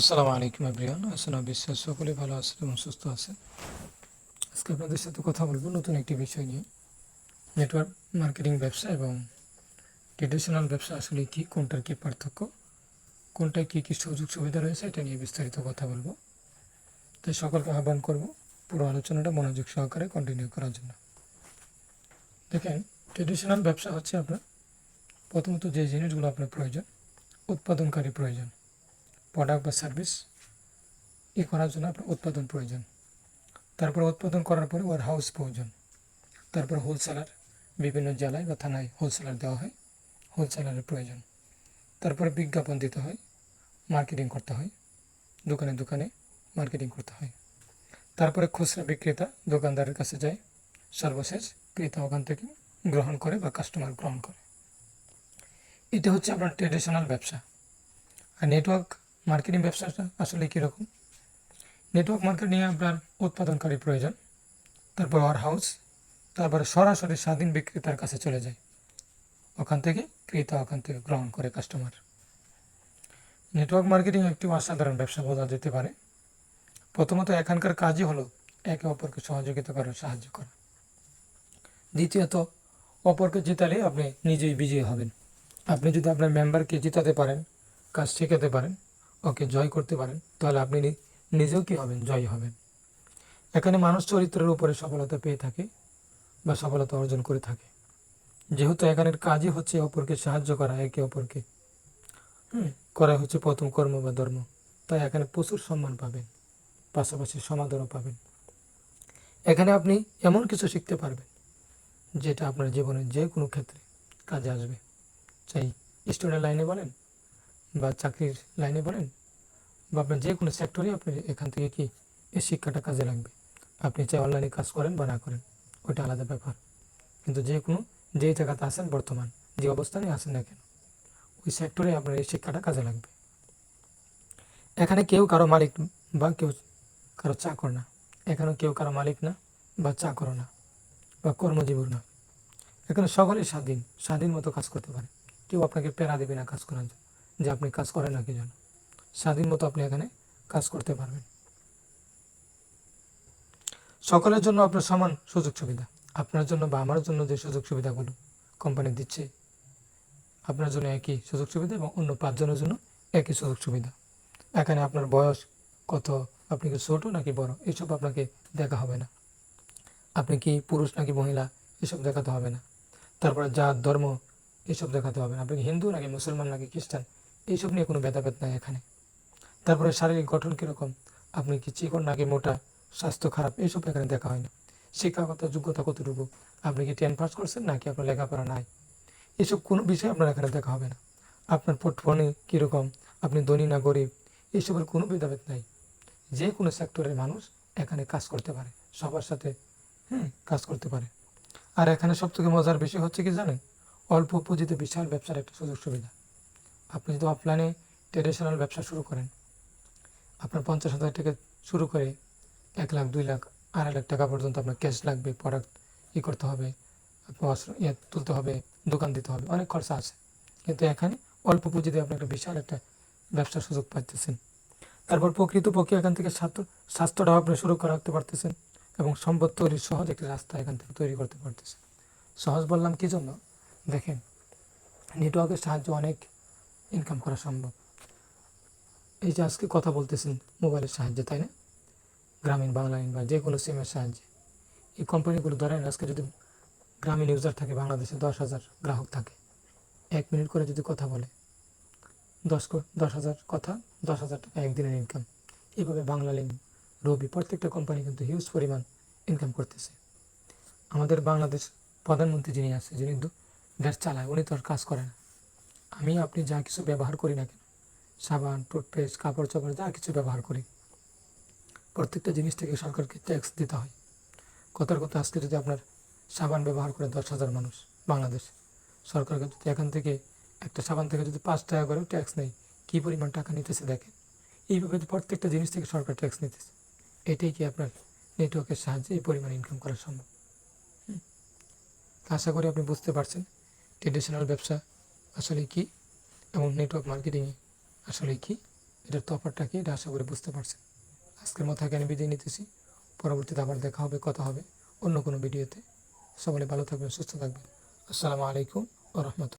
আসসালামু আলাইকুম আব্রিয়ান আসসালাম বিশ্বাস সকলে ভালো আছেন এবং সুস্থ আছেন। আজকে আপনাদের সাথে কথা বলব নতুন একটি বিষয় নিয়ে। নেটওয়ার্ক মার্কেটিং ব্যবসা এবং ট্রেডিশনাল ব্যবসা আসলে কি, কোনটার কী পার্থক্য, কোনটায় কী কী সুযোগ সুবিধা রয়েছে এটা নিয়ে বিস্তারিত কথা বলব। তাই সকলকে আহ্বান করব পুরো আলোচনাটা মনোযোগ সহকারে কন্টিনিউ করার জন্য। দেখেন, ট্রেডিশনাল ব্যবসা হচ্ছে আপনার প্রথমত যে জিনিসগুলো আপনার প্রয়োজন, উৎপাদনকারী প্রয়োজন। প্রোডাক্ট বা সার্ভিস ই করার জন্য আপনার উৎপাদন প্রয়োজন। তারপরে উৎপাদন করার পরে ওয়ার হাউস প্রয়োজন। তারপর হোলসেলার বিভিন্ন জেলায় বা থানায় হোলসেলার দেওয়া হয় হোলসেলারের প্রয়োজন। তারপরে বিজ্ঞাপন দিতে হয় মার্কেটিং করতে হয়, দোকানে দোকানে মার্কেটিং করতে হয়। তারপরে খুচরা বিক্রেতা দোকানদারের কাছে যায়, সর্বশেষ ক্রেতা ওখান থেকে গ্রহণ করে বা কাস্টমার গ্রহণ করে। এটা হচ্ছে আপনার ট্রেডিশনাল ব্যবসা। আর নেটওয়ার্ক মার্কেটিং ব্যবসাটা আসলে কীরকম? নেটওয়ার্ক মার্কেটিংয়ে আপনার উৎপাদনকারী প্রয়োজন, তারপর ওয়ার হাউস তারপরে সরাসরি স্বাধীন বিক্রেতার কাছে চলে যায়। ওখান থেকে ক্রেতা ওখান থেকে গ্রহণ করে কাস্টমার নেটওয়ার্ক মার্কেটিং একটি অসাধারণ ব্যবসা বোঝা যেতে পারে। প্রথমত এখানকার কাজই হলো একে অপরকে সহযোগিতা করা সাহায্য করা। দ্বিতীয়ত, অপরকে জেতালে আপনি নিজেই বিজয়ী হবেন। আপনি যদি আপনার মেম্বারকে জেতাতে পারেন, কাজ শেখাতে পারেন ওকে জয় করতে পারেন, তাহলে আপনি নিজেও কি হবেন? জয় হবেন। এখানে মানুষ চরিত্রের উপরে সফলতা পেয়ে থাকে বা সফলতা অর্জন করে থাকে। যেহেতু এখানের কাজই হচ্ছে অপরকে সাহায্য করা, একে অপরকে করা হচ্ছে প্রথম কর্ম বা ধর্ম। তাই এখানে প্রচুর সম্মান পাবেন, পাশাপাশি সমাধানও পাবেন। এখানে আপনি এমন কিছু শিখতে পারবেন, যেটা আপনার জীবনের যে কোনো ক্ষেত্রে কাজে আসবে। চাই স্টুডেন্ট লাইনে বলেন বা চাকরির লাইনে বলেন বা আপনার যে কোনো সেক্টরে আপনি এখান থেকে কি এই শিক্ষাটা কাজে লাগবে? আপনি চাই অনলাইনে কাজ করেন বা না করেন, ওইটা আলাদা ব্যাপার। কিন্তু যে কোনো, যেই জায়গাতে আছেন বর্তমান, যে অবস্থানে আছেন না কেন, ওই সেক্টরে আপনার এই শিক্ষাটা কাজে লাগবে। এখানে কেউ কারও মালিক বা কেউ কারও চাকর না। এখানে কেউ কারও মালিক না বা চাকর না বা কর্মজীবন না। এখানে সকলেই স্বাধীন স্বাধীন মতো কাজ করতে পারে। কেউ আপনাকে প্যারা দেবে না কাজ করার জন্য। যে আপনি কাজ করেন না কি জন্য স্বাধীন মতো আপনি এখানে কাজ করতে পারবেন। সকলের জন্য আপনার সমান সুযোগ সুবিধা। আপনার জন্য বা আমার জন্য যে সুযোগ সুবিধাগুলো কোম্পানি দিচ্ছে, আপনার জন্য একই সুযোগ সুবিধা এবং অন্য পাঁচজনের জন্য একই সুযোগ সুবিধা। এখানে আপনার বয়স কত, আপনি কি ছোটো নাকি বড়, এসব আপনাকে দেখা হবে না। আপনি কি পুরুষ নাকি মহিলা, এসব দেখাতে হবে না। তারপরে জাত, ধর্ম, এসব দেখাতে হবে না। আপনি হিন্দু নাকি মুসলমান নাকি খ্রিস্টান এইসব নিয়ে কোনো ভেদাভেদ নাই এখানে। তারপরে শারীরিক গঠন কীরকম? আপনি কি চিকন নাকি মোটা? স্বাস্থ্য খারাপ, এইসব এখানে দেখা হয় না শিক্ষাগত যোগ্যতা কতটুকু? আপনি কি টেন পাস করছেন নাকি আপনার লেখাপড়া নাই? এসব কোনো বিষয় আপনার এখানে দেখা হবে না। আপনার পোর্টফোলিও কীরকম? আপনি ধনী না গরিব? এইসবের কোনো ভেদাভেদ নাই। যে কোনো সেক্টরের মানুষ এখানে কাজ করতে পারে, সবার সাথে, হুম, কাজ করতে পারে। আর এখানে সবথেকে মজার বিষয় হচ্ছে কি জানেন? অল্প পুঁজিতে বিশাল ব্যবসার একটা সুযোগ সুবিধা আপনি যদি অফলাইনে ট্রেডিশনাল ব্যবসা শুরু করেন, আপনার পঞ্চাশ হাজার থেকে শুরু করে এক লাখ, দুই লাখ, আড়াই লাখ টাকা পর্যন্ত আপনার ক্যাশ লাগবে প্রোডাক্ট ই করতে হবে ইয়ে তুলতে হবে, দোকান দিতে হবে, অনেক খরচা আছে। কিন্তু এখানে অল্প পুঁজিতে আপনি একটা বিশাল একটা ব্যবসার সুযোগ পাইতেছেন। তারপর প্রকৃতপক্ষে এখান থেকে স্বাস্থ্য স্বাস্থ্যটাও আপনি শুরু করে রাখতে পারতেছেন এবং সম্পদ তৈরির সহজ একটি রাস্তা এখান থেকে তৈরি করতে পারতেছেন। সহজ বললাম কি জন্য? দেখেন নেটওয়ার্কের সাহায্যে অনেক ইনকাম করা সম্ভব। এই যে আজকে কথা বলতেছেন মোবাইলের সাহায্যে, তাই না? গ্রামীণ বাংলাইন বা যে কোনো সিমের সাহায্যে। এই কোম্পানিগুলো ধরেন আজকে যদি গ্রামীণ ইউজার থাকে, বাংলাদেশে দশ হাজার গ্রাহক থাকে, এক মিনিট করে যদি কথা বলে, দশ দশ হাজার কথা, দশ হাজার টাকা একদিনের ইনকাম। এইভাবে বাংলা লিঙ্ক রবি প্রত্যেকটা কোম্পানি কিন্তু হিউজ পরিমাণ ইনকাম করতেছে। আমাদের বাংলাদেশ প্রধানমন্ত্রী যিনি আছে, যিনি দেশ চালায়, উনি তো আর কাজ করে না। আমি আপনি যা কিছু ব্যবহার করি না কেন? সাবান, টুথপেস্ট কাপড় চাপড় যা কিছু ব্যবহার করি। প্রত্যেকটা জিনিস থেকে সরকারকে ট্যাক্স দিতে হয়। কথার কথা আজকে যদি আপনার সাবান ব্যবহার করে দশ হাজার মানুষ বাংলাদেশ, সরকারকে যদি এখান থেকে একটা সাবান থেকে যদি পাঁচ টাকা করেও ট্যাক্স নেই কী পরিমাণ টাকা নিতেছে দেখেন? এইভাবে প্রত্যেকটা জিনিস থেকে সরকার ট্যাক্স নিতেছে। এটাই কি আপনার নেটওয়ার্কের সাহায্যে এই পরিমাণ ইনকাম করা সম্ভব। আশা করি আপনি বুঝতে পারছেন। ট্রেডিশনাল ব্যবসা আসলে কি? এবং নেটওয়ার্ক মার্কেটিংয়ে আসলে কি? এটার তফাৎটা কি? এটা আশা করি বুঝতে পারছেন। আজকের মতো এখানে বিদায় নিতেছি। পরবর্তীতে আবার দেখা হবে, কথা হবে অন্য কোনো ভিডিওতে সকলে ভালো থাকবেন, সুস্থ থাকবেন। আসসালামু আলাইকুম ও রহমতুল্লাহ।